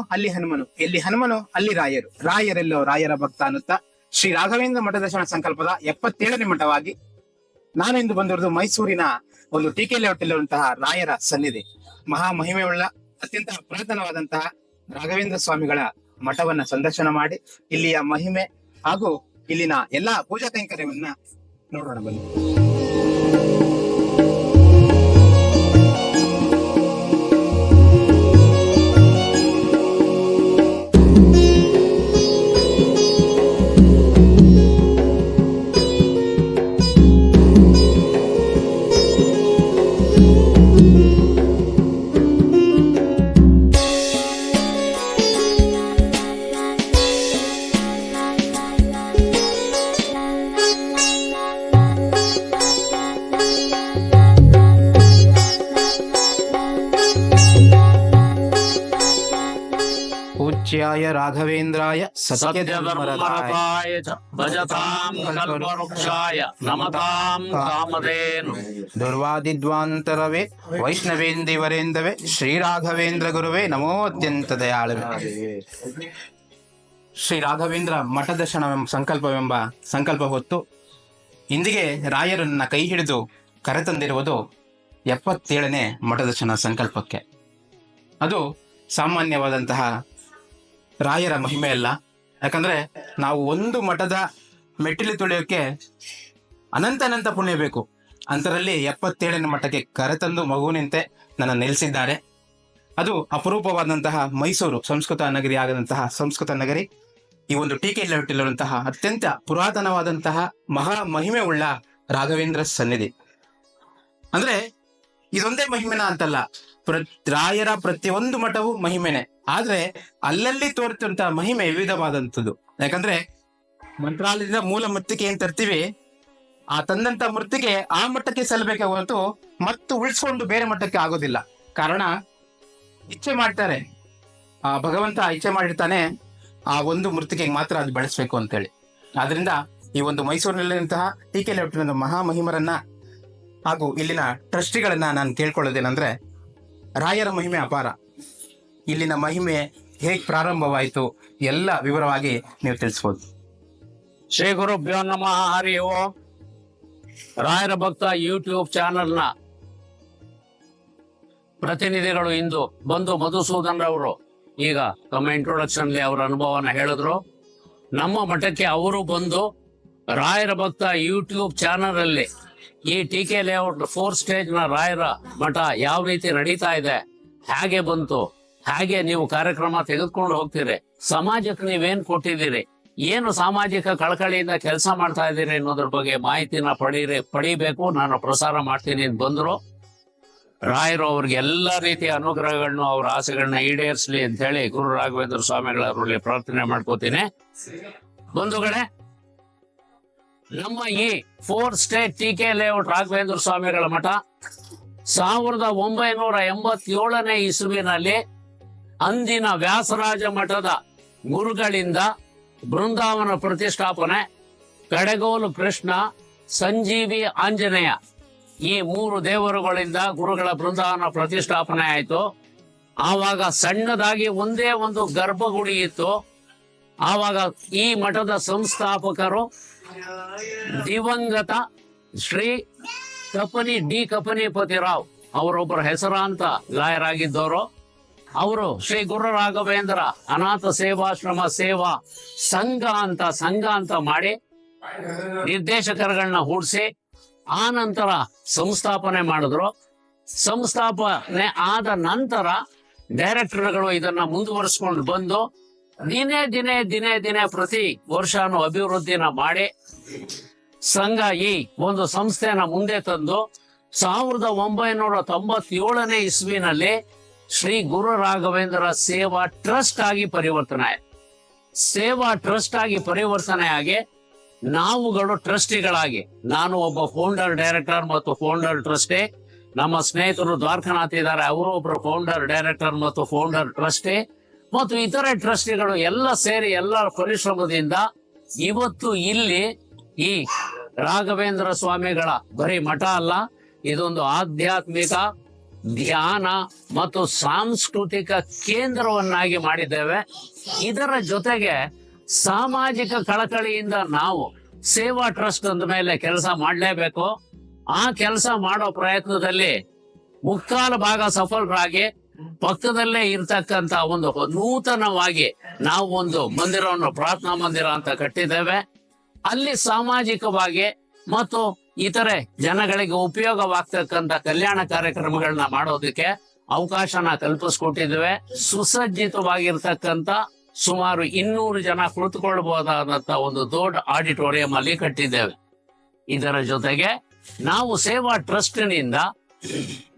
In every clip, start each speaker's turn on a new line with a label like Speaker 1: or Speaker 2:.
Speaker 1: ಅಲ್ಲಿ ಹನುಮನು. ಎಲ್ಲಿ ಹನುಮನು, ಅಲ್ಲಿ ರಾಯರು. ರಾಯರೆಲ್ಲೋ ರಾಯರ ಭಕ್ತ ಅನ್ನುತ್ತಾ ಶ್ರೀ ರಾಘವೇಂದ್ರ ಮಠ ದರ್ಶನ ಸಂಕಲ್ಪದ ಎಪ್ಪತ್ತೇಳನೇ ಮಠವಾಗಿ ನಾನು ಬಂದಿರುವುದು ಮೈಸೂರಿನ ಒಂದು ಟೀಕೆ ಲೇಔಟಲ್ಲಿರುವಂತಹ ರಾಯರ ಸನ್ನಿಧಿ. ಮಹಾ ಮಹಿಮೆಯುಳ್ಳ, ಅತ್ಯಂತ ಪುರಾತನವಾದಂತಹ ರಾಘವೇಂದ್ರ ಸ್ವಾಮಿಗಳ ಮಠವನ್ನ ಸಂದರ್ಶನ ಮಾಡಿ ಇಲ್ಲಿಯ ಮಹಿಮೆ ಹಾಗೂ ಇಲ್ಲಿನ ಎಲ್ಲಾ ಪೂಜಾ ಕೈಂಕರ್ಯವನ್ನ ನೋಡೋಣ ಬನ್ನಿ.
Speaker 2: ಕಲ್ಪವೃಕ್ಷಾಯ ನಮತಾಂ ಕಾಮಧೇನು.
Speaker 1: ದುರ್ವಾದಿದ್ವಾಂತರವೇ ವೈಷ್ಣವೇಂದಿವರೇಂದವೇ ಶ್ರೀರಾಘವೇಂದ್ರ ಗುರುವೇ ನಮೋ ಅತ್ಯಂತ ದಯಾಳುವೆ. ಶ್ರೀ ರಾಘವೇಂದ್ರ ಮಠ ದರ್ಶನವೆಂಬ ಸಂಕಲ್ಪವೆಂಬ ಸಂಕಲ್ಪ ಹೊತ್ತು ಇಂದಿಗೆ ರಾಯರನ್ನ ಕೈ ಹಿಡಿದು ಕರೆತಂದಿರುವುದು ಎಪ್ಪತ್ತೇಳನೇ ಮಠ ದರ್ಶನ ಸಂಕಲ್ಪಕ್ಕೆ. ಅದು ಸಾಮಾನ್ಯವಾದಂತಹ ರಾಯರ ಮಹಿಮೆ ಅಲ್ಲ ಯಾಕಂದ್ರೆ ನಾವು ಒಂದು ಮಠದ ಮೆಟ್ಟಿಲು ತುಳಿಯೋಕೆ ಅನಂತ ಅನಂತ ಪುಣ್ಯ ಬೇಕು. ಅಂತರಲ್ಲಿ ಎಪ್ಪತ್ತೇಳನೇ ಮಠಕ್ಕೆ ಕರೆತಂದು ಮಗುವಿನಂತೆ ನನ್ನ ನಿಲ್ಲಿಸಿದ್ದಾರೆ ಅದು ಅಪರೂಪವಾದಂತಹ ಮೈಸೂರು ಸಂಸ್ಕೃತ ನಗರಿ ಆಗದಂತಹ ಸಂಸ್ಕೃತ ನಗರಿ. ಈ ಒಂದು ಟೀಕೆ ಹುಟ್ಟಿರುವಂತಹ ಅತ್ಯಂತ ಪುರಾತನವಾದಂತಹ ಮಹಾ ಮಹಿಮೆ ಉಳ್ಳ ರಾಘವೇಂದ್ರ ಸನ್ನಿಧಿ. ಅಂದ್ರೆ ಇದೊಂದೇ ಮಹಿಮೆನ ಅಂತಲ್ಲ. ಪ್ರ, ರಾಯರ ಪ್ರತಿಯೊಂದು ಮಠವು ಮಹಿಮೆನೆ. ಆದ್ರೆ ಅಲ್ಲಲ್ಲಿ ತೋರುತ್ತಂತ ಮಹಿಮೆ ವಿವಿಧವಾದಂಥದ್ದು. ಯಾಕಂದ್ರೆ ಮಂತ್ರಾಲಯದಿಂದ ಮೂಲ ಮೃತ್ತಿಗೆ ಏನ್ ತರ್ತೀವಿ? ಆ ತಂದಂತ ಮೃತ್ತಿಗೆ ಆ ಮಟ್ಟಕ್ಕೆ ಸಲ್ಲಬೇಕೆ ಹೊರತು ಮತ್ತು ಉಳಿಸ್ಕೊಂಡು ಬೇರೆ ಮಟ್ಟಕ್ಕೆ ಆಗೋದಿಲ್ಲ. ಕಾರಣ ಇಚ್ಛೆ ಮಾಡ್ತಾರೆ. ಆ ಭಗವಂತ ಇಚ್ಛೆ ಮಾಡಿರ್ತಾನೆ, ಆ ಒಂದು ಮೃತ್ತಿಗೆ ಮಾತ್ರ ಅದು ಬೆಳೆಸ್ಬೇಕು ಅಂತೇಳಿ. ಆದ್ರಿಂದ ಈ ಒಂದು ಮೈಸೂರಿನಲ್ಲಿರುವಂತಹ ಟೀಕೆ ಮಹಾ ಮಹಾಮಹಿಮರನ್ನ ಹಾಗೂ ಇಲ್ಲಿನ ಟ್ರಸ್ಟಿಗಳನ್ನ ನಾನು ಕೇಳ್ಕೊಳ್ಳೋದೇನೆಂದ್ರೆ ರಾಯರ ಮಹಿಮೆ ಅಪಾರ. ಇಲ್ಲಿನ ಮಹಿಮೆ ಹೇಗೆ ಪ್ರಾರಂಭವಾಯಿತು ಎಲ್ಲ ವಿವರವಾಗಿ ನೀವು ತಿಳಿಸ್ಬೋದು.
Speaker 2: ಶ್ರೀ ಗುರುಭ್ಯೋ ನಮಃ, ಹರಿ ಓಂ. ರಾಯರ ಭಕ್ತ ಯೂಟ್ಯೂಬ್ ಚಾನೆಲ್ನ ಪ್ರತಿನಿಧಿಗಳು ಇಂದು ಬಂದು ಮಧುಸೂದನ್ ರವರು ಈಗ ತಮ್ಮ ಇಂಟ್ರೊಡಕ್ಷನ್ ಅವರ ಅನುಭವನ ಹೇಳಿದ್ರು. ನಮ್ಮ ಮಠಕ್ಕೆ ಅವರು ಬಂದು ರಾಯರ ಭಕ್ತ ಯೂಟ್ಯೂಬ್ ಚಾನಲ್ ಅಲ್ಲಿ ಈ ಟಿಕೆ ಲೇಔಟ್ ಫೋರ್ ಸ್ಟೇಜ್ನ ರಾಯರ ಮಠ ಯಾವ ರೀತಿ ನಡೀತಾ ಇದೆ? ಹೇಗೆ ಬಂತು? ಹಾಗೆ ನೀವು ಕಾರ್ಯಕ್ರಮ ತೆಗೆದುಕೊಂಡು ಹೋಗ್ತೀರಿ? ಸಮಾಜಕ್ಕೆ ನೀವೇನ್ ಕೊಟ್ಟಿದ್ದೀರಿ? ಏನು ಸಾಮಾಜಿಕ ಕಳಕಳಿಯಿಂದ ಕೆಲಸ ಮಾಡ್ತಾ ಇದ್ದೀರಿ ಅನ್ನೋದ್ರ ಬಗ್ಗೆ ಮಾಹಿತಿನ ಪಡೀರಿ, ಪಡಿಬೇಕು. ನಾನು ಪ್ರಸಾರ ಮಾಡ್ತೀನಿ ಅಂತ ಬಂದ್ರು. ರಾಯರು ಅವ್ರಿಗೆ ಎಲ್ಲ ರೀತಿಯ ಅನುಗ್ರಹಗಳನ್ನು ಅವ್ರ ಆಸೆಗಳನ್ನ ಈಡೇರಿಸಲಿ ಅಂತ ಹೇಳಿ ಗುರು ರಾಘವೇಂದ್ರ ಸ್ವಾಮಿಗಳವರಲ್ಲಿ ಪ್ರಾರ್ಥನೆ ಮಾಡ್ಕೋತೀನಿ. ಬಂಧುಗಳೇ ನಮ್ಮ ಈ four state T K layout Raghavendra ಸ್ವಾಮಿಗಳ ಮಠ ಸಾವಿರದ ಒಂಬೈನೂರ ಎಂಬತ್ತೇಳನೇ ಇಸುವಿನಲ್ಲಿ ಅಂದಿನ ವ್ಯಾಸರಾಜ ಮಠದ ಗುರುಗಳಿಂದ ಬೃಂದಾವನ ಪ್ರತಿಷ್ಠಾಪನೆ, ಕಡೆಗೋಲು ಕೃಷ್ಣ, ಸಂಜೀವಿ ಆಂಜನೇಯ ಈ ಮೂರು ದೇವರುಗಳಿಂದ ಗುರುಗಳ ಬೃಂದಾವನ ಪ್ರತಿಷ್ಠಾಪನೆ ಆಯಿತು. ಆವಾಗ ಸಣ್ಣದಾಗಿ ಒಂದೇ ಒಂದು ಗರ್ಭಗುಡಿ ಇತ್ತು. ಆವಾಗ ಈ ಮಠದ ಸಂಸ್ಥಾಪಕರು ದಿವಂಗತ ಶ್ರೀ ಕಪನಿ ಡಿ ಕಪನಿಪತಿರಾವ್ ಅವರೊಬ್ಬರ ಹೆಸರಾಂತ ಗಾಯರಾಗಿದ್ದವರು. ಅವರು ಶ್ರೀ ಗುರು ರಾಘವೇಂದ್ರ ಅನಾಥ ಸೇವಾಶ್ರಮ ಸೇವಾ ಸಂಘ ಅಂತ ಸಂಘ ಅಂತ ಮಾಡಿ ನಿರ್ದೇಶಕರುಗಳನ್ನ ಹೂಡಿಸಿ ಆ ನಂತರ ಸಂಸ್ಥಾಪನೆ ಮಾಡಿದ್ರು. ಸಂಸ್ಥಾಪನೆ ಆದ ನಂತರ ಡೈರೆಕ್ಟರ್ಗಳು ಇದನ್ನ ಮುಂದುವರಿಸ್ಕೊಂಡು ಬಂದು ದಿನೇ ದಿನೇ ದಿನೇ ದಿನೇ ಪ್ರತಿ ವರ್ಷನೂ ಅಭಿವೃದ್ಧಿನ ಮಾಡಿ ಸಂಘ ಈ ಒಂದು ಸಂಸ್ಥೆಯನ್ನ ಮುಂದೆ ತಂದು ಸಾವಿರದ ಒಂಬೈನೂರ ತೊಂಬತ್ತೇಳನೇ ಇಸ್ವಿನಲ್ಲಿ ಶ್ರೀ ಗುರು ರಾಘವೇಂದ್ರ ಸೇವಾ ಟ್ರಸ್ಟ್ ಆಗಿ ಪರಿವರ್ತನೆ ಸೇವಾ ಟ್ರಸ್ಟ್ ಆಗಿ ಪರಿವರ್ತನೆ ಆಗಿ ನಾವುಗಳು ಟ್ರಸ್ಟಿಗಳಾಗಿ, ನಾನು ಒಬ್ಬ ಫೌಂಡರ್ ಡೈರೆಕ್ಟರ್ ಮತ್ತು ಫೌಂಡರ್ ಟ್ರಸ್ಟಿ, ನಮ್ಮ ಸ್ನೇಹಿತರು ದ್ವಾರಕನಾಥ್ ಇದ್ದಾರೆ, ಅವರು ಒಬ್ಬರು ಫೌಂಡರ್ ಡೈರೆಕ್ಟರ್ ಮತ್ತು ಫೌಂಡರ್ ಟ್ರಸ್ಟಿ, ಮತ್ತು ಇತರೆ ಟ್ರಸ್ಟಿಗಳು ಎಲ್ಲ ಸೇರಿ ಎಲ್ಲರ ಪರಿಶ್ರಮದಿಂದ ಇವತ್ತು ಇಲ್ಲಿ ಈ ರಾಘವೇಂದ್ರ ಸ್ವಾಮಿಗಳ ಬರೀ ಮಠ ಅಲ್ಲ, ಇದೊಂದು ಆಧ್ಯಾತ್ಮಿಕ ಧ್ಯಾನ ಮತ್ತು ಸಾಂಸ್ಕೃತಿಕ ಕೇಂದ್ರವನ್ನಾಗಿ ಮಾಡಿದ್ದೇವೆ. ಇದರ ಜೊತೆಗೆ ಸಾಮಾಜಿಕ ಕಳಕಳಿಯಿಂದ ನಾವು ಸೇವಾ ಟ್ರಸ್ಟ್ ಅಂದ ಮೇಲೆ ಕೆಲಸ ಮಾಡಲೇಬೇಕು. ಆ ಕೆಲಸ ಮಾಡೋ ಪ್ರಯತ್ನದಲ್ಲಿ ಮುಕ್ಕಾಲು ಭಾಗ ಸಫಲರಾಗಿ ಪಕ್ಕದಲ್ಲೇ ಇರ್ತಕ್ಕಂತ ಒಂದು ನೂತನವಾಗಿ ನಾವು ಒಂದು ಮಂದಿರವನ್ನು ಪ್ರಾರ್ಥನಾ ಮಂದಿರ ಅಂತ ಕಟ್ಟಿದ್ದೇವೆ. ಅಲ್ಲಿ ಸಾಮಾಜಿಕವಾಗಿ ಮತ್ತು ಇತರೆ ಜನಗಳಿಗೆ ಉಪಯೋಗವಾಗ್ತಕ್ಕಂತ ಕಲ್ಯಾಣ ಕಾರ್ಯಕ್ರಮಗಳನ್ನ ಮಾಡೋದಕ್ಕೆ ಅವಕಾಶನ ಕಲ್ಪಿಸ್ಕೊಟ್ಟಿದ್ದೇವೆ. ಸುಸಜ್ಜಿತವಾಗಿರ್ತಕ್ಕಂತ ಸುಮಾರು ಇನ್ನೂರು ಜನ ಕುಳಿತುಕೊಳ್ಳಬಹುದಾದಂತ ಒಂದು ದೊಡ್ಡ ಆಡಿಟೋರಿಯಂ ಅಲ್ಲಿ ಕಟ್ಟಿದ್ದೇವೆ. ಇದರ ಜೊತೆಗೆ ನಾವು ಸೇವಾ ಟ್ರಸ್ಟ್ನಿಂದ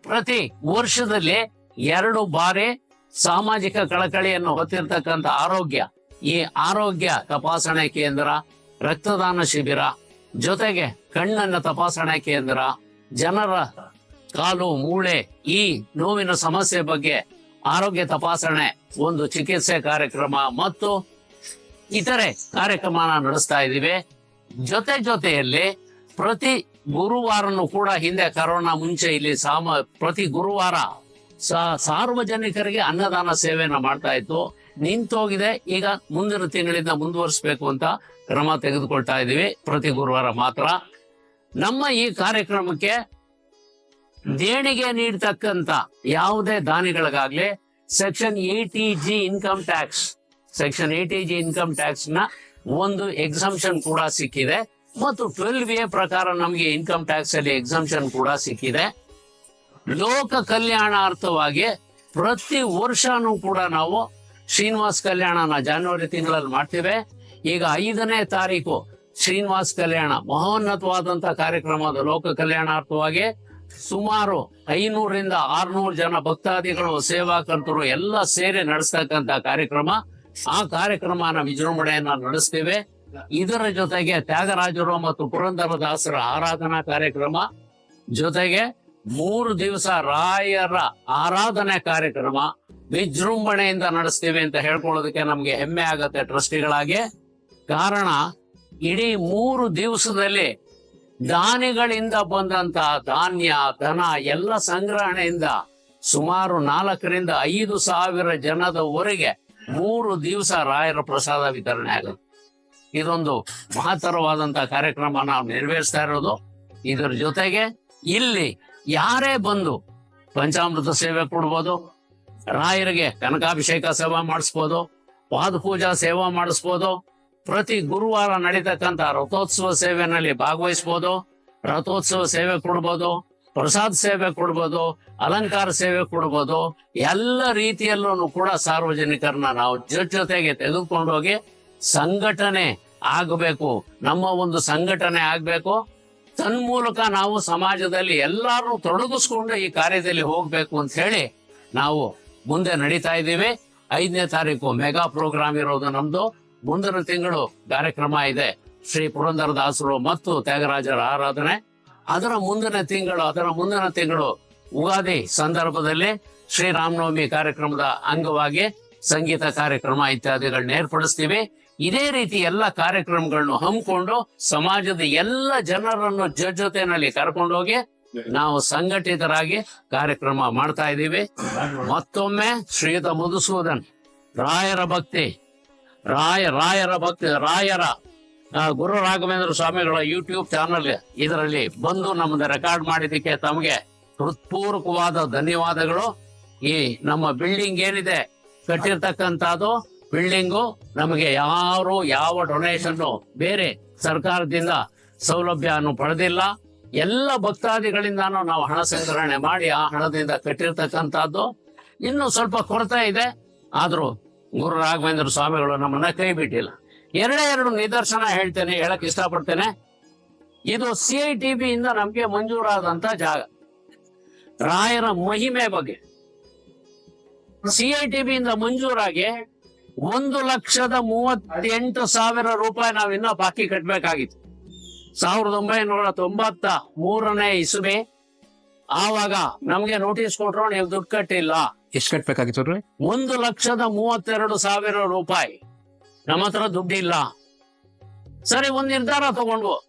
Speaker 2: ಪ್ರತಿ ವರ್ಷದಲ್ಲಿ ಎರಡು ಬಾರಿ ಸಾಮಾಜಿಕ ಕಳಕಳಿಯನ್ನು ಹೊತ್ತಿರ್ತಕ್ಕಂಥ ಆರೋಗ್ಯ, ಈ ಆರೋಗ್ಯ ತಪಾಸಣೆ ಕೇಂದ್ರ ರಕ್ತದಾನ ಶಿಬಿರ. ಜೊತೆಗೆ ಕಣ್ಣನ್ನ ತಪಾಸಣೆ ಕೇಂದ್ರ. ಜನರ ಕಾಲು, ಮೂಳೆ ಈ ನೋವಿನ ಸಮಸ್ಯೆ ಬಗ್ಗೆ ಆರೋಗ್ಯ ತಪಾಸಣೆ, ಒಂದು ಚಿಕಿತ್ಸೆ ಕಾರ್ಯಕ್ರಮ ಮತ್ತು ಇತರೆ ಕಾರ್ಯಕ್ರಮನ ನಡೆಸ್ತಾ ಇದ್ದೀವಿ. ಜೊತೆ ಜೊತೆಯಲ್ಲಿ ಪ್ರತಿ ಗುರುವಾರನು ಕೂಡ ಹಿಂದೆ ಕರೋನಾ ಮುಂಚೆ ಇಲ್ಲಿ ಸಾಮ, ಪ್ರತಿ ಗುರುವಾರ ಸಾರ್ವಜನಿಕರಿಗೆ ಅನ್ನದಾನ ಸೇವೆಯನ್ನು ಮಾಡ್ತಾ ಇತ್ತು. ನಿಂತೋಗಿದೆ. ಈಗ ಮುಂದಿನ ತಿಂಗಳಿಂದ ಮುಂದುವರಿಸಬೇಕು ಅಂತ ಕ್ರಮ ತೆಗೆದುಕೊಳ್ತಾ ಇದ್ದೀವಿ. ಪ್ರತಿ ಗುರುವಾರ ಮಾತ್ರ. ನಮ್ಮ ಈ ಕಾರ್ಯಕ್ರಮಕ್ಕೆ ದೇಣಿಗೆ ನೀಡತಕ್ಕಂತ ಯಾವುದೇ ದಾನಿಗಳಿಗಾಗ್ಲಿ section eighty G income tax section eighty G income ಟ್ಯಾಕ್ಸ್ನ ಒಂದು ಎಕ್ಸಾಮ್ಷನ್ ಕೂಡ ಸಿಕ್ಕಿದೆ. ಮತ್ತು ಟ್ವೆಲ್ವ್ ಎ ಪ್ರಕಾರ ನಮಗೆ ಇನ್ಕಮ್ ಟ್ಯಾಕ್ಸ್ ಅಲ್ಲಿ ಎಕ್ಸಾಮ್ಷನ್ ಕೂಡ ಸಿಕ್ಕಿದೆ. ಲೋಕ ಕಲ್ಯಾಣಾರ್ಥವಾಗಿ ಪ್ರತಿ ವರ್ಷನೂ ಕೂಡ ನಾವು ಶ್ರೀನಿವಾಸ್ ಕಲ್ಯಾಣನ ಜಾನ್ವರಿ ತಿಂಗಳಲ್ಲಿ ಮಾಡ್ತೇವೆ. ಈಗ ಐದನೇ ತಾರೀಕು ಶ್ರೀನಿವಾಸ್ ಕಲ್ಯಾಣ, ಮಹೋನ್ನತವಾದಂತ ಕಾರ್ಯಕ್ರಮದ ಲೋಕ ಕಲ್ಯಾಣಾರ್ಥವಾಗಿ ಸುಮಾರು ಐನೂರಿಂದ ಆರ್ನೂರು ಜನ ಭಕ್ತಾದಿಗಳು ಸೇವಾಕಂತರು ಎಲ್ಲ ಸೇರಿ ನಡೆಸ್ತಕ್ಕಂತ ಕಾರ್ಯಕ್ರಮ. ಆ ಕಾರ್ಯಕ್ರಮನ ವಿಜೃಂಭಣೆಯನ್ನ ನಡೆಸ್ತೇವೆ. ಇದರ ಜೊತೆಗೆ ತ್ಯಾಗರಾಜರು ಮತ್ತು ಪುರಂದರದಾಸರ ಆರಾಧನಾ ಕಾರ್ಯಕ್ರಮ. ಜೊತೆಗೆ ಮೂರು ದಿವಸ ರಾಯರ ಆರಾಧನೆ ಕಾರ್ಯಕ್ರಮ. ವಿಜೃಂಭಣೆಯಿಂದ ನಡೆಸ್ತೀವಿ ಅಂತ ಹೇಳ್ಕೊಳ್ಳೋದಕ್ಕೆ ನಮ್ಗೆ ಹೆಮ್ಮೆ ಆಗತ್ತೆ ಟ್ರಸ್ಟಿಗಳಾಗೆ. ಕಾರಣ, ಇಡೀ ಮೂರು ದಿವಸದಲ್ಲಿ ದಾನಿಗಳಿಂದ ಬಂದಂತ ಧಾನ್ಯ ಧನ ಎಲ್ಲ ಸಂಗ್ರಹಣೆಯಿಂದ ಸುಮಾರು ನಾಲ್ಕರಿಂದ ಐದು ಸಾವಿರ ಜನದವರೆಗೆ ಮೂರು ದಿವಸ ರಾಯರ ಪ್ರಸಾದ ವಿತರಣೆ ಆಗುತ್ತೆ. ಇದೊಂದು ಮಹತ್ತರವಾದಂತ ಕಾರ್ಯಕ್ರಮ ನಾವು ನೆರವೇರಿಸ್ತಾ ಇರೋದು. ಇದರ ಜೊತೆಗೆ ಇಲ್ಲಿ ಯಾರೇ ಬಂದು ಪಂಚಾಮೃತ ಸೇವೆ ಕೊಡ್ಬೋದು ರಾಯರಿಗೆ ಕನಕಾಭಿಷೇಕ ಸೇವಾ ಮಾಡಿಸ್ಬೋದು, ಪಾದಪೂಜಾ ಸೇವಾ ಮಾಡಿಸ್ಬೋದು, ಪ್ರತಿ ಗುರುವಾರ ನಡೀತಕ್ಕಂತ ರಥೋತ್ಸವ ಸೇವೆನಲ್ಲಿ ಭಾಗವಹಿಸ್ಬೋದು, ರಥೋತ್ಸವ ಸೇವೆ ಕೊಡ್ಬೋದು, ಪ್ರಸಾದ ಸೇವೆ ಕೊಡ್ಬೋದು, ಅಲಂಕಾರ ಸೇವೆ ಕೊಡ್ಬೋದು. ಎಲ್ಲ ರೀತಿಯಲ್ಲೂ ಕೂಡ ಸಾರ್ವಜನಿಕರನ್ನ ನಾವು ಜೊತೆ ಜೊತೆಗೆ ತೆಗೆದುಕೊಂಡೋಗಿ ಸಂಘಟನೆ ಆಗಬೇಕು. ನಮ್ಮ ಒಂದು ಸಂಘಟನೆ ಆಗ್ಬೇಕು. ತನ್ಮೂಲಕ ನಾವು ಸಮಾಜದಲ್ಲಿ ಎಲ್ಲರೂ ತೊಡಗಿಸ್ಕೊಂಡು ಈ ಕಾರ್ಯದಲ್ಲಿ ಹೋಗ್ಬೇಕು ಅಂತ ಹೇಳಿ ನಾವು ಮುಂದೆ ನಡೀತಾ ಇದ್ದೀವಿ. ಐದನೇ ತಾರೀಕು ಮೆಗಾ ಪ್ರೋಗ್ರಾಮ್ ಇರೋದು ನಮ್ದು. ಮುಂದಿನ ತಿಂಗಳು ಕಾರ್ಯಕ್ರಮ ಇದೆ. ಶ್ರೀ ಪುರಂದರದಾಸರು ಮತ್ತು ತ್ಯಾಗರಾಜರ ಆರಾಧನೆ. ಅದರ ಮುಂದಿನ ತಿಂಗಳು, ಅದರ ಮುಂದಿನ ತಿಂಗಳು ಉಗಾದಿ ಸಂದರ್ಭದಲ್ಲಿ ಶ್ರೀರಾಮನವಮಿ ಕಾರ್ಯಕ್ರಮದ ಅಂಗವಾಗಿ ಸಂಗೀತ ಕಾರ್ಯಕ್ರಮ ಇತ್ಯಾದಿಗಳನ್ನ ಏರ್ಪಡಿಸ್ತೀವಿ. ಇದೇ ರೀತಿ ಎಲ್ಲ ಕಾರ್ಯಕ್ರಮಗಳನ್ನು ಹಮ್ಮಿಕೊಂಡು ಸಮಾಜದ ಎಲ್ಲ ಜನರನ್ನು ಜೊತೆನಲ್ಲಿ ಕರ್ಕೊಂಡೋಗಿ ನಾವು ಸಂಘಟಿತರಾಗಿ ಕಾರ್ಯಕ್ರಮ ಮಾಡ್ತಾ ಇದ್ದೀವಿ. ಮತ್ತೊಮ್ಮೆ ಶ್ರೀಯುತ ಮಧುಸೂದನ್, ರಾಯರ ಭಕ್ತಿ, ರಾಯ, ರಾಯರ ಭಕ್ತಿ, ರಾಯರ ಗುರು ರಾಘವೇಂದ್ರ ಸ್ವಾಮಿಗಳ ಯೂಟ್ಯೂಬ್ ಚಾನಲ್ ಇದರಲ್ಲಿ ಬಂದು ನಮ್ದು ರೆಕಾರ್ಡ್ ಮಾಡಿದ್ದಕ್ಕೆ ತಮಗೆ ಹೃತ್ಪೂರ್ವಕವಾದ ಧನ್ಯವಾದಗಳು. ಈ ನಮ್ಮ ಬಿಲ್ಡಿಂಗ್ ಏನಿದೆ, ಕಟ್ಟಿರ್ತಕ್ಕಂಥದ್ದು ಬಿಲ್ಡಿಂಗು ನಮಗೆ ಯಾರು ಯಾವ ಡೊನೇಷನ್ ಬೇರೆ ಸರ್ಕಾರದಿಂದ ಸೌಲಭ್ಯವನ್ನು ಪಡೆದಿಲ್ಲ. ಎಲ್ಲ ಭಕ್ತಾದಿಗಳಿಂದ ನಾವು ಹಣ ಸಂಗ್ರಹಣೆ ಮಾಡಿ ಆ ಹಣದಿಂದ ಕಟ್ಟಿರ್ತಕ್ಕಂಥದ್ದು ಇನ್ನು ಸ್ವಲ್ಪ ಕೊರತೆ ಇದೆ. ಆದರೂ ಗುರು ರಾಘವೇಂದ್ರ ಸ್ವಾಮಿಗಳು ನಮ್ಮನ್ನ ಕೈ ಬಿಟ್ಟಿಲ್ಲ. ಎರಡೇ ಎರಡು ನಿದರ್ಶನ ಹೇಳ್ತೇನೆ, ಹೇಳಕ್ ಇಷ್ಟಪಡ್ತೇನೆ. ಇದು ಸಿ ಐ ಟಿ ಬಿ ಇಂದ ನಮ್ಗೆ ಮಂಜೂರಾದಂತ ಜಾಗ. ರಾಯರ ಮಹಿಮೆ ಬಗ್ಗೆ. ಸಿ ಐ ಟಿ ಬಿ ಇಂದ ಮಂಜೂರಾಗಿ ಒಂದು ಲಕ್ಷದ ಮೂವತ್ತೆಂಟು ಸಾವಿರ ರೂಪಾಯಿ ನಾವಿನ್ನ ಬಾಕಿ ಕಟ್ಬೇಕಾಗಿತ್ತು. ಸಾವಿರದ ಒಂಬೈನೂರ ತೊಂಬತ್ತ ಮೂರನೇ ಇಸುವೆ ಆವಾಗ ನಮ್ಗೆ ನೋಟಿಸ್ ಕೊಟ್ರು ನೀವು ದುಡ್ಡು ಕಟ್ಟಿಲ್ಲ.
Speaker 1: ಎಷ್ಟು ಕಟ್ಬೇಕಾಗಿತ್ತು
Speaker 2: ಒಂದು ಲಕ್ಷದ ಮೂವತ್ತೆರಡು ಸಾವಿರ ರೂಪಾಯಿ. ನಮ್ಮ ಹತ್ರ ದುಡ್ಡಿಲ್ಲ. ಸರಿ ಒಂದು ನಿರ್ಧಾರ ತಗೊಂಡ್ವು.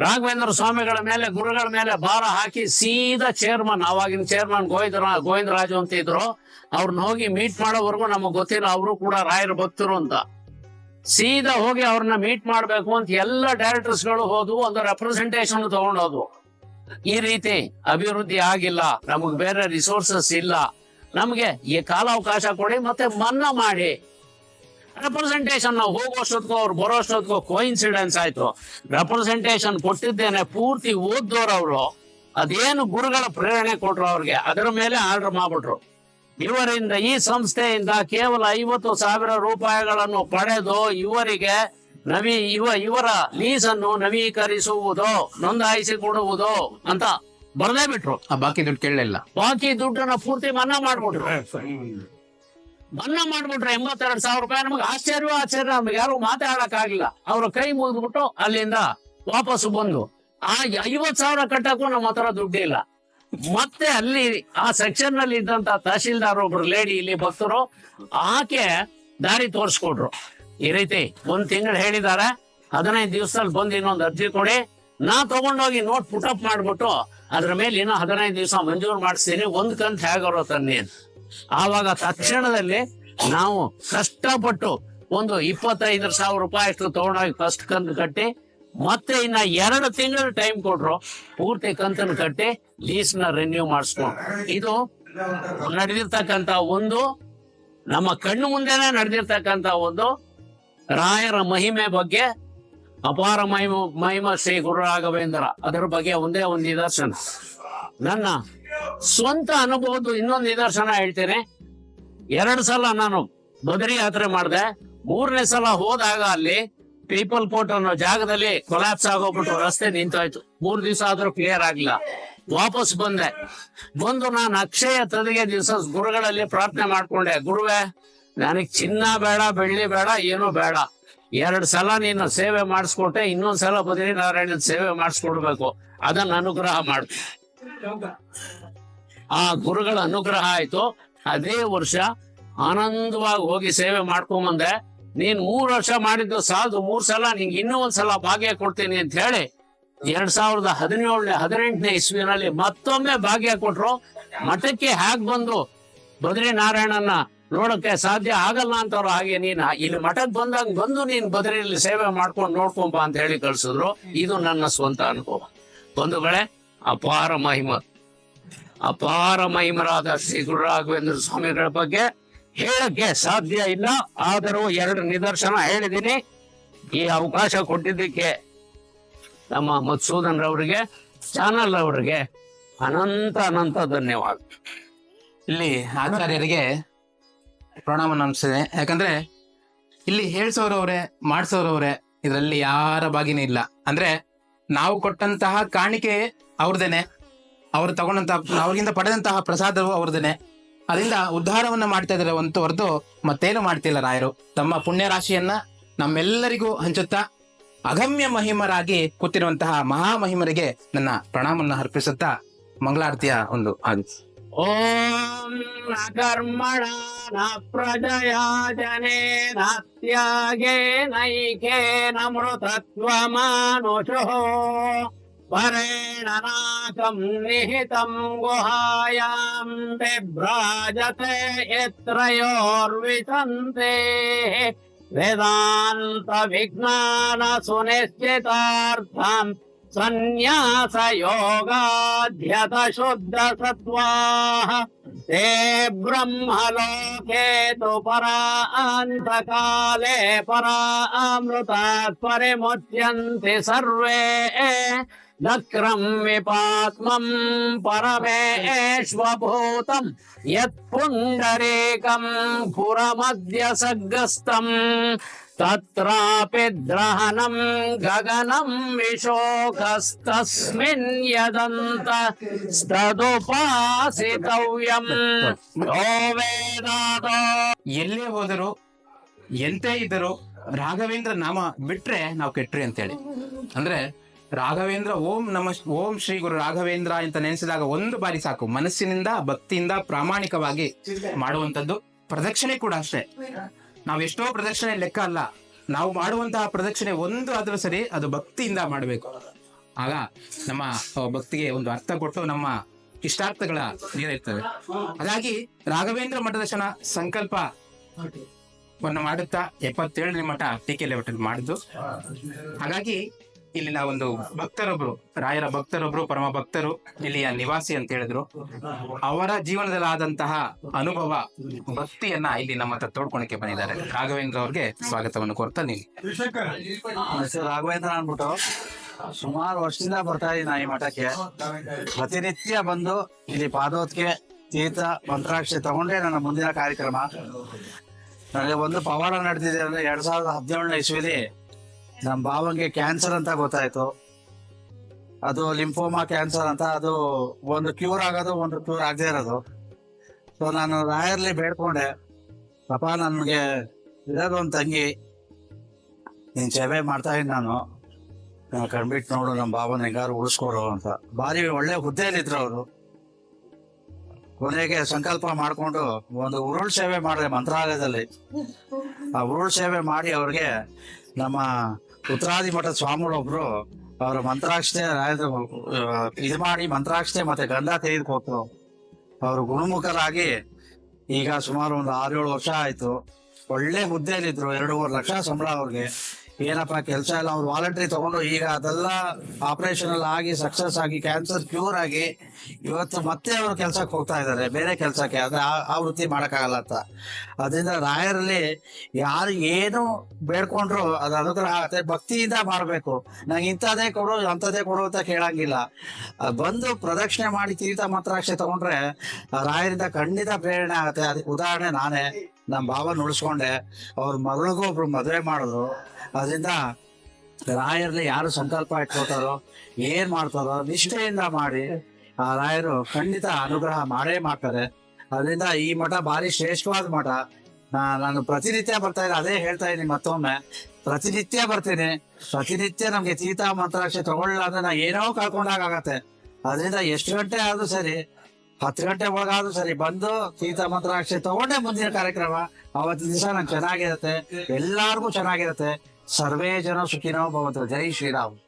Speaker 2: ರಾಘವೇಂದ್ರ ಸ್ವಾಮಿಗಳ ಮೇಲೆ ಗುರುಗಳ ಮೇಲೆ ಭಾರ ಹಾಕಿ ಸೀದಾ ಚೇರ್ಮನ್ ಆವಾಗಿನ ಚೇರ್ಮನ್ ಗೋವಿಂದ ಗೋವಿಂದರಾಜು ಅಂತ ಇದ್ರು. ಅವ್ರನ್ನ ಹೋಗಿ ಮೀಟ್ ಮಾಡೋವರೆಗೂ ನಮಗ್ ಗೊತ್ತಿಲ್ಲ ಅವರು ಕೂಡ ರಾಯರು ಭಕ್ತರು ಅಂತ. ಸೀದಾ ಹೋಗಿ ಅವ್ರನ್ನ ಮೀಟ್ ಮಾಡಬೇಕು ಅಂತ ಎಲ್ಲ ಡೈರೆಕ್ಟರ್ಸ್ಗಳು ಹೋದ್ವು ಒಂದು ರೆಪ್ರೆಸೆಂಟೇಶನ್ ತಗೊಂಡೋದ್ವು ಈ ರೀತಿ ಅಭಿವೃದ್ಧಿ ಆಗಿಲ್ಲ. ನಮಗ್ ಬೇರೆ ರಿಸೋರ್ಸಸ್ ಇಲ್ಲ. ನಮ್ಗೆ ಈ ಕಾಲಾವಕಾಶ ಕೊಡಿ ಮತ್ತೆ ಮನ್ನಾ ಮಾಡಿ. ರೆಪ್ರೆಸೆಂಟೇಶನ್ ನಾವು ಹೋಗೋಷ್ಟೊತ್ತಿಗೂ ಅವ್ರು ಬರೋಷ್ಟೊತ್ತಿಗೂ ಕೋಇನ್ಸಿಡೆನ್ಸ್ ಆಯ್ತು. ರೆಪ್ರೆಸೆಂಟೇಶನ್ ಕೊಟ್ಟಿದ್ದೇನೆ ಪೂರ್ತಿ ಓದ್ದವ್ರು ಅವರು. ಅದೇನು ಗುರುಗಳ ಪ್ರೇರಣೆ ಕೊಟ್ರು ಅವ್ರಿಗೆ, ಅದರ ಮೇಲೆ ಆರ್ಡರ್ ಮಾಡ್ಬಿಟ್ರು. ಇವರಿಂದ ಈ ಸಂಸ್ಥೆಯಿಂದ ಕೇವಲ ಐವತ್ತು ಸಾವಿರ ರೂಪಾಯಿಗಳನ್ನು ಪಡೆದು ಇವರಿಗೆ ನವಿ ಇವ ಇವರ ಲೀಸನ್ನು ನವೀಕರಿಸುವುದು ನೋಂದಾಯಿಸಿಕೊಡುವುದು ಅಂತ ಬರದೇ ಬಿಟ್ರು.
Speaker 1: ಆ ಬಾಕಿ ದುಡ್ಡು ಕೇಳಲಿಲ್ಲ.
Speaker 2: ಬಾಕಿ ದುಡ್ಡನ್ನ ಪೂರ್ತಿ ಮನ್ನಾ ಮಾಡ್ಬಿಟ್ರು. ಮನ್ನಾ ಮಾಡ್ಬಿಟ್ರೆ ಎಂಬತ್ತೆರಡು ಸಾವಿರ ರೂಪಾಯಿ ನಮಗೆ ಆಶ್ಚರ್ಯ ಆಶ್ಚರ್ಯ. ನಮ್ಗೆ ಯಾರು ಮಾತಾಡಕ್ ಆಗಿಲ್ಲ ಅವ್ರ ಕೈ ಮುಗಿದ್ಬಿಟ್ಟು ಅಲ್ಲಿಂದ ವಾಪಸ್ ಬಂದು. ಆ ಐವತ್ ಸಾವಿರ ಕಟ್ಟಕ್ಕೂ ನಮ್ಮ ಹತ್ರ ದುಡ್ಡಿಲ್ಲ. ಮತ್ತೆ ಅಲ್ಲಿ ಆ ಸೆಕ್ಷನ್ನಲ್ಲಿ ಇದ್ದಂತ ತಹಶೀಲ್ದಾರ್ ಒಬ್ರು ಲೇಡಿ ಇಲ್ಲಿ ಭಕ್ತರು ಆಕೆ ದಾರಿ ತೋರಿಸ್ಕೊಟ್ರು. ಈ ರೀತಿ ಒಂದ್ ತಿಂಗಳು ಹೇಳಿದ್ದಾರೆ. ಹದಿನೈದು ದಿವಸದಲ್ಲಿ ಬಂದು ಇನ್ನೊಂದು ಅರ್ಜಿ ಕೊಡಿ. ನಾ ತಗೊಂಡೋಗಿ ನೋಟ್ ಪುಟಪ್ ಮಾಡ್ಬಿಟ್ಟು ಅದ್ರ ಮೇಲೆ ಇನ್ನೂ ಹದಿನೈದು ದಿವಸ ಮಂಜೂರು ಮಾಡಿಸ್ತೀನಿ. ಒಂದ್ ಕಂತ ಹೇಗಾರೋ ತನ್ನಿ ಅಂತ. ಆವಾಗ ತಕ್ಷಣದಲ್ಲಿ ನಾವು ಕಷ್ಟಪಟ್ಟು ಒಂದು ಇಪ್ಪತ್ತೈದು ಸಾವಿರ ರೂಪಾಯಿ ಅಷ್ಟು ತಗೊಂಡೋಗಿ ಫಸ್ಟ್ ಕಂತು ಕಟ್ಟಿ ಮತ್ತೆ ಇನ್ನ ಎರಡು ತಿಂಗಳು ಟೈಮ್ ಕೊಟ್ರು ಪೂರ್ತಿ ಕಂತನ್ನು ಕಟ್ಟಿ ಲೀಸ್ನ ರಿನ್ಯೂ ಮಾಡಿಸ್ಕೊಂಡು. ಇದು ನಡೆದಿರ್ತಕ್ಕಂತ ಒಂದು ನಮ್ಮ ಕಣ್ಣು ಮುಂದೆನೆ ನಡೆದಿರ್ತಕ್ಕಂತ ಒಂದು ರಾಯರ ಮಹಿಮೆ ಬಗ್ಗೆ ಅಪಾರ ಮಹಿಮ ಮಹಿಮ ಶ್ರೀ ಗುರು ರಾಘವೇಂದ್ರ. ಅದರ ಬಗ್ಗೆ ಒಂದೇ ಒಂದು ನಿದರ್ಶನ. ನನ್ನ ಸ್ವಂತ ಅನುಭವದ್ದು ಇನ್ನೊಂದು ನಿದರ್ಶನ ಹೇಳ್ತೇನೆ. ಎರಡು ಸಲ ನಾನು ಬದರಿ ಯಾತ್ರೆ ಮಾಡಿದೆ. ಮೂರನೇ ಸಲ ಹೋದಾಗ ಅಲ್ಲಿ ಪೀಪಲ್ ಪೋರ್ಟ್ ಅನ್ನೋ ಜಾಗದಲ್ಲಿ ಕೊಲಾಪ್ಸ್ ಆಗೋಗ್ಬಿಟ್ಟು ರಸ್ತೆ ನಿಂತೋಯ್ತು. ಮೂರ್ ದಿವಸ ಆದ್ರೂ ಕ್ಲಿಯರ್ ಆಗಿಲ್ಲ ವಾಪಸ್ ಬಂದೆ. ಬಂದು ನಾನು ಅಕ್ಷಯ ತದಿಗೆ ದಿವಸ ಗುರುಗಳಲ್ಲಿ ಪ್ರಾರ್ಥನೆ ಮಾಡ್ಕೊಂಡೆ. ಗುರುವೆ, ನನಗ್ ಚಿನ್ನ ಬೇಡ, ಬೆಳ್ಳಿ ಬೇಡ, ಏನು ಬೇಡ. ಎರಡ್ ಸಲ ನೀನು ಸೇವೆ ಮಾಡಿಸ್ಕೊಟ್ಟೆ, ಇನ್ನೊಂದ್ ಸಲ ಬದ್ರಿ ನಾರಾಯಣನ್ ಸೇವೆ ಮಾಡಿಸ್ಕೊಡ್ಬೇಕು. ಅದನ್ನ ಅನುಗ್ರಹ ಮಾಡ. ಆ ಗುರುಗಳ ಅನುಗ್ರಹ ಆಯ್ತು. ಅದೇ ವರ್ಷ ಆನಂದವಾಗಿ ಹೋಗಿ ಸೇವೆ ಮಾಡ್ಕೊಂಬಂದೆ. ನೀನ್ ಮೂರ್ ವರ್ಷ ಮಾಡಿದ್ದು ಸಾಲದು ಮೂರ್ ಸಲ, ನಿಂಗೆ ಇನ್ನೂ ಒಂದ್ಸಲ ಭಾಗ್ಯ ಕೊಡ್ತೀನಿ ಅಂತ ಹೇಳಿ ಎರಡ್ ಸಾವಿರದ ಹದಿನೇಳನೇ, ಹದಿನೆಂಟನೇ ಇಸ್ವಿನಲ್ಲಿ ಮತ್ತೊಮ್ಮೆ ಭಾಗ್ಯ ಕೊಟ್ರು. ಮಠಕ್ಕೆ ಹ್ಯಾಕ್ ಬಂದು ಬದ್ರಿ? ನಾರಾಯಣನ್ನ ನೋಡಕ್ಕೆ ಸಾಧ್ಯ ಆಗಲ್ಲ ಅಂತವ್ರು ಹಾಗೆ ನೀನ್ ಇಲ್ಲಿ ಮಠಕ್ ಬಂದಾಗ ಬಂದು ನೀನ್ ಬದ್ರಿಯಲ್ಲಿ ಸೇವೆ ಮಾಡ್ಕೊಂಡು ನೋಡ್ಕೊಂಬ ಅಂತ ಹೇಳಿ ಕಳ್ಸಿದ್ರು. ಇದು ನನ್ನ ಸ್ವಂತ ಅನುಭವ. ಬಂಧುಗಳೇ, ಅಪಾರ ಮಹಿಮ. ಅಪಾರ ಮಹಿಮರಾದ ಶ್ರೀ ಗುರು ರಾಘವೇಂದ್ರ ಸ್ವಾಮಿಗಳ ಬಗ್ಗೆ ಹೇಳಕ್ಕೆ ಸಾಧ್ಯ ಇಲ್ಲ. ಆದರೂ ಎರಡು ನಿದರ್ಶನ ಹೇಳಿದ್ದೀನಿ. ಈ ಅವಕಾಶ ಕೊಟ್ಟಿದ್ದಕ್ಕೆ ನಮ್ಮ ಮಧುಸೂದನ್ ರವರಿಗೆ, ಚಾನಲ್ ಅವರಿಗೆ ಅನಂತ ಅನಂತ ಧನ್ಯವಾದ.
Speaker 1: ಇಲ್ಲಿ ಆಚಾರ್ಯರಿಗೆ ಪ್ರಣಾಮ ನಮಿಸಿದೆ ಯಾಕಂದ್ರೆ ಇಲ್ಲಿ ಹೇಳ್ಸೋರವ್ರೆ, ಮಾಡ್ಸೋರವ್ರೆ, ಇದರಲ್ಲಿ ಯಾರ ಬಾಗಿನೇ ಇಲ್ಲ. ಅಂದ್ರೆ ನಾವು ಕೊಟ್ಟಂತಹ ಕಾಣಿಕೆ ಅವ್ರದೇನೆ ಅವ್ರು ತಗೊಂಡಂತಹ, ಅವ್ರಿಗಿಂತ ಪಡೆದಂತಹ ಪ್ರಸಾದವು ಅವ್ರದೇನೆ ಅದರಿಂದ ಉದ್ಧಾರವನ್ನ ಮಾಡ್ತಾ ಇದ್ದಾರೆ ಒಂದು ಹೊರತು ಮತ್ತೇನು ಮಾಡ್ತಿಲ್ಲ ರಾಯರು. ತಮ್ಮ ಪುಣ್ಯ ರಾಶಿಯನ್ನ ನಮ್ಮೆಲ್ಲರಿಗೂ ಹಂಚುತ್ತಾ ಅಗಮ್ಯ ಮಹಿಮರಾಗಿ ಕೂತಿರುವಂತಹ ಮಹಾಮಹಿಮರಿಗೆ ನನ್ನ ಪ್ರಣಾಮವನ್ನು ಅರ್ಪಿಸುತ್ತಾ ಮಂಗಳಾರತಿಯ ಒಂದು
Speaker 2: ಓಂ ಕರ್ಮಣ ನ ಪ್ರಜಯಾ ಜನೇನ ನಾತ್ಯಾಗೆ ನಿಹಿತಂ ಗುಹಾಯಾಂ वरेण नाकम् निहितम् गुहायाम् बिभ्राजते यत्रयोर्विशन्ते वेदान्तविज्ञानसुनिश्चितार्थम् सन्न्यासयोगाध्यतशुद्धसत्त्वाः। ते ब्रह्मलोके तु परा परामृतात् परिमुच्यन्ति सर्वे। नक्रं विपात्मम् परमेष्वभूतम् यत्पुण्डरीकम् पुरमद्य सग्रस्तम् तत्रापि द्रहणम् गगनम् विशोकस्तस्मिन् यदन्त स्तदुपासितव्यम् यो वेदादो
Speaker 1: ಎಲ್ಲೇ ಹೋದರು ಎಂತೇ ಇದ್ದರು ರಾಘವೇಂದ್ರ ನಾಮ ಬಿಟ್ರೆ ನಾವು ಕೆಟ್ರಿ ಅಂತೇಳಿ ಅಂದ್ರೆ ರಾಘವೇಂದ್ರ, ಓಂ ನಮ ಓಂ ಶ್ರೀ ಗುರು ರಾಘವೇಂದ್ರ ಅಂತ ನೆನೆಸಿದಾಗ ಒಂದು ಬಾರಿ ಸಾಕು. ಮನಸ್ಸಿನಿಂದ, ಭಕ್ತಿಯಿಂದ ಪ್ರಾಮಾಣಿಕವಾಗಿ ಮಾಡುವಂತದ್ದು ಪ್ರದಕ್ಷಿಣೆ ಕೂಡ ಅಷ್ಟೇ. ನಾವು ಎಷ್ಟೋ ಪ್ರದಕ್ಷಿಣೆ ಲೆಕ್ಕ ಅಲ್ಲ. ನಾವು ಮಾಡುವಂತಹ ಪ್ರದಕ್ಷಿಣೆ ಒಂದು ಆದ್ರೂ ಸರಿ, ಅದು ಭಕ್ತಿಯಿಂದ ಮಾಡಬೇಕು. ಆಗ ನಮ್ಮ ಭಕ್ತಿಗೆ ಒಂದು ಅರ್ಥ ಕೊಟ್ಟು ನಮ್ಮ ಇಷ್ಟಾರ್ಥಗಳ ನೀರಿರ್ತವೆ ಹಾಗಾಗಿ ರಾಘವೇಂದ್ರ ಮಠದರ್ಶನ ಶನ ಸಂಕಲ್ಪ ವನ್ನು ಮಾಡುತ್ತಾ ಎಪ್ಪತ್ತೇಳನೇ ಮಠ ಟೀಕೆ ಲೆವೆಟಲ್ಲಿ ಮಾಡಿದ್ದು. ಹಾಗಾಗಿ ಇಲ್ಲಿನ ಒಂದು ಭಕ್ತರೊಬ್ರು, ರಾಯರ ಭಕ್ತರೊಬ್ರು, ಪರಮ ಭಕ್ತರು, ಇಲ್ಲಿಯ ನಿವಾಸಿ ಅಂತ ಹೇಳಿದ್ರು. ಅವರ ಜೀವನದಲ್ಲಾದಂತಹ ಅನುಭವ, ಭಕ್ತಿಯನ್ನ ಇಲ್ಲಿ ನಮ್ಮ ಹತ್ರ ತೋಡ್ಕೊಳಕ್ಕೆ ಬಂದಿದ್ದಾರೆ. ರಾಘವೇಂದ್ರ ಅವ್ರಿಗೆ ಸ್ವಾಗತವನ್ನು ಕೋರ್ತಾ ನೀವು
Speaker 3: ರಾಘವೇಂದ್ರ ಅನ್ಬಿಟ್ಟು ಸುಮಾರು ವರ್ಷದಿಂದ ಬರ್ತಾ ಇದ್ದೀನಿ ಈ ಮಠಕ್ಕೆ. ಪ್ರತಿನಿತ್ಯ ಬಂದು ಇಲ್ಲಿ ಪಾದೋತ್ಕೆ, ತೀರ್ಥ, ಮಂತ್ರಾಕ್ಷಿ ತಗೊಂಡೇ ನನ್ನ ಮುಂದಿನ ಕಾರ್ಯಕ್ರಮ. ನನಗೆ ಒಂದು ಪವಾಡ ನಡೆದಿದೆ ಅಂದ್ರೆ ಎರಡ್ ಸಾವಿರದ ಹದಿನೇಳನೇ ಇಸ್ವಿಲಿ ನಮ್ಮ ಭಾವಂಗೆ ಕ್ಯಾನ್ಸರ್ ಅಂತ ಗೊತ್ತಾಯ್ತು. ಅದು ಲಿಂಫೋಮಾ ಕ್ಯಾನ್ಸರ್ ಅಂತ ಅದು ಒಂದು ಕ್ಯೂರ್ ಆಗೋದು, ಒಂದು ಕ್ಯೂರ್ ಆಗದೆ ಇರೋದು. ಸೊ ನಾನು ರಾಯರ್ಲಿ ಬೇಡ್ಕೊಂಡೆ. ಪಾಪ ನನಗೆ ಒಂದು ತಂಗಿ. ನೀನ್ ಸೇವೆ ಮಾಡ್ತಾ ಇದ್ ನಾನು. ಕಣ್ಬಿಟ್ಟು ನೋಡು ನಮ್ಮ ಬಾಬನ ಹೆಂಗಾರು ಉಳಿಸ್ಕೊಡು ಅಂತ. ಭಾರಿ ಒಳ್ಳೆ ಹುದ್ದೆಯಲ್ಲಿದ್ರು ಅವರು. ಕೊನೆಗೆ ಸಂಕಲ್ಪ ಮಾಡ್ಕೊಂಡು ಒಂದು ಉರುಳ್ ಸೇವೆ ಮಾಡಿದೆ ಮಂತ್ರಾಲಯದಲ್ಲಿ. ಆ ಉರುಳ್ ಸೇವೆ ಮಾಡಿ ಅವ್ರಿಗೆ ನಮ್ಮ ಉತ್ತರಾದಿ ಮಠದ ಸ್ವಾಮಿಗಳೊಬ್ರು ಅವ್ರ ಮಂತ್ರಾಕ್ಷತೆ ಇದು ಮಾಡಿ ಮಂತ್ರಾಕ್ಷತೆ ಮತ್ತೆ ಗಂಧ ತೆಗೆದುಕೊಟ್ರು ಅವರು ಗುಣಮುಖರಾಗಿ ಈಗ ಸುಮಾರು ಒಂದು ಆರು ಏಳು ವರ್ಷ ಆಯ್ತು. ಒಳ್ಳೆ ಹುದ್ದೆಯಲ್ಲಿದ್ರು, ಎರಡೂವರೆ ಲಕ್ಷ ಸಂಬಳ ಅವ್ರಿಗೆ. ಏನಪ್ಪ, ಕೆಲಸ ಇಲ್ಲ, ಅವ್ರು ವಾಲಂಟ್ರಿ ತಗೊಂಡು ಈಗ ಅದೆಲ್ಲ ಆಪರೇಷನ್ ಎಲ್ಲ ಆಗಿ ಸಕ್ಸಸ್ ಆಗಿ ಕ್ಯಾನ್ಸರ್ ಕ್ಯೂರ್ ಆಗಿ ಇವತ್ತು ಮತ್ತೆ ಅವರು ಕೆಲ್ಸಕ್ಕೆ ಹೋಗ್ತಾ ಇದ್ದಾರೆ, ಬೇರೆ ಕೆಲಸಕ್ಕೆ. ಆದ್ರೆ ಆ- ವೃತ್ತಿ ಮಾಡಕ್ಕಾಗಲ್ಲ ಅಂತ. ಅದರಿಂದ ರಾಯರಲ್ಲಿ ಯಾರು ಏನು ಬೇಡ್ಕೊಂಡ್ರು ಅದು ಅನುಗ್ರಹ ಆಗುತ್ತೆ. ಭಕ್ತಿಯಿಂದ ಮಾಡಬೇಕು. ನಂಗೆ ಇಂಥದೇ ಕೊಡು, ಅಂಥದ್ದೇ ಕೊಡು ಅಂತ ಕೇಳಂಗಿಲ್ಲ. ಬಂದು ಪ್ರದಕ್ಷಿಣೆ ಮಾಡಿ ತೀರ್ಥ ಮಂತ್ರಾಕ್ಷೆ ತಗೊಂಡ್ರೆ ರಾಯರಿಂದ ಖಂಡಿತ ಪ್ರೇರಣೆ ಆಗುತ್ತೆ. ಅದಕ್ಕೆ ಉದಾಹರಣೆ ನಾನೇ. ನಮ್ಮ ಭಾವನ ಉಳಿಸ್ಕೊಂಡೆ ಅವ್ರ ಮಗಳಿಗೂ ಒಬ್ರು ಮದುವೆ ಮಾಡಿದ್ರು ಅದರಿಂದ ರಾಯರ್ಲಿ ಯಾರು ಸಂಕಲ್ಪ ಇಟ್ಕೋತಾರೋ, ಏನ್ ಮಾಡ್ತಾರೋ ನಿಷ್ಠೆಯಿಂದ ಮಾಡಿ ಆ ರಾಯರು ಖಂಡಿತ ಅನುಗ್ರಹ ಮಾಡೇ ಮಾಡ್ತಾರೆ. ಅದರಿಂದ ಈ ಮಠ ಭಾರಿ ಶ್ರೇಷ್ಠವಾದ ಮಠ. ನಾನು ಪ್ರತಿನಿತ್ಯ ಬರ್ತಾ ಇದ್ದೆ, ಅದೇ ಹೇಳ್ತಾ ಇದ್ದೀನಿ ಮತ್ತೊಮ್ಮೆ. ಪ್ರತಿನಿತ್ಯ ಬರ್ತೀನಿ. ಪ್ರತಿನಿತ್ಯ ನಮ್ಗೆ ಚೀತಾ ಮಂತ್ರಾಕ್ಷಿ ತಗೊಳ್ಳ ಅಂದ್ರೆ ನಾ ಏನೋ ಕಳ್ಕೊಂಡಾಗತ್ತೆ ಅದರಿಂದ ಎಷ್ಟು ಗಂಟೆ ಆದ್ರೂ ಸರಿ, ಹತ್ತು ಗಂಟೆ ಒಳಗಾದ್ರೂ ಸರಿ ಬಂದು ತೀರ್ಥ ಮಂತ್ರಾಕ್ಷಿ ತಗೊಂಡೆ ಮುಂದಿನ ಕಾರ್ಯಕ್ರಮ. ಅವತ್ತಿನ ದಿವಸ ನಂಗೆ ಚೆನ್ನಾಗಿರುತ್ತೆ. ಎಲ್ಲಾರ್ಗೂ ಚೆನ್ನಾಗಿರುತ್ತೆ. ಸರ್ವೇ ಜನ ಸುಖಿನೋ ಭವಂತು ಜೈ ಶ್ರೀರಾಮ್
Speaker 4: ಶ್ರೀ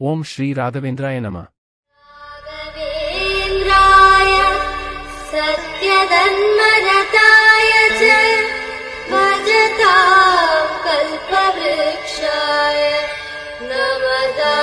Speaker 4: ॐ श्री राघवेन्द्राय नमः
Speaker 5: नरेन्द्राय सत्यदन्मरताय च भगता कल्पवृक्षाय नमदा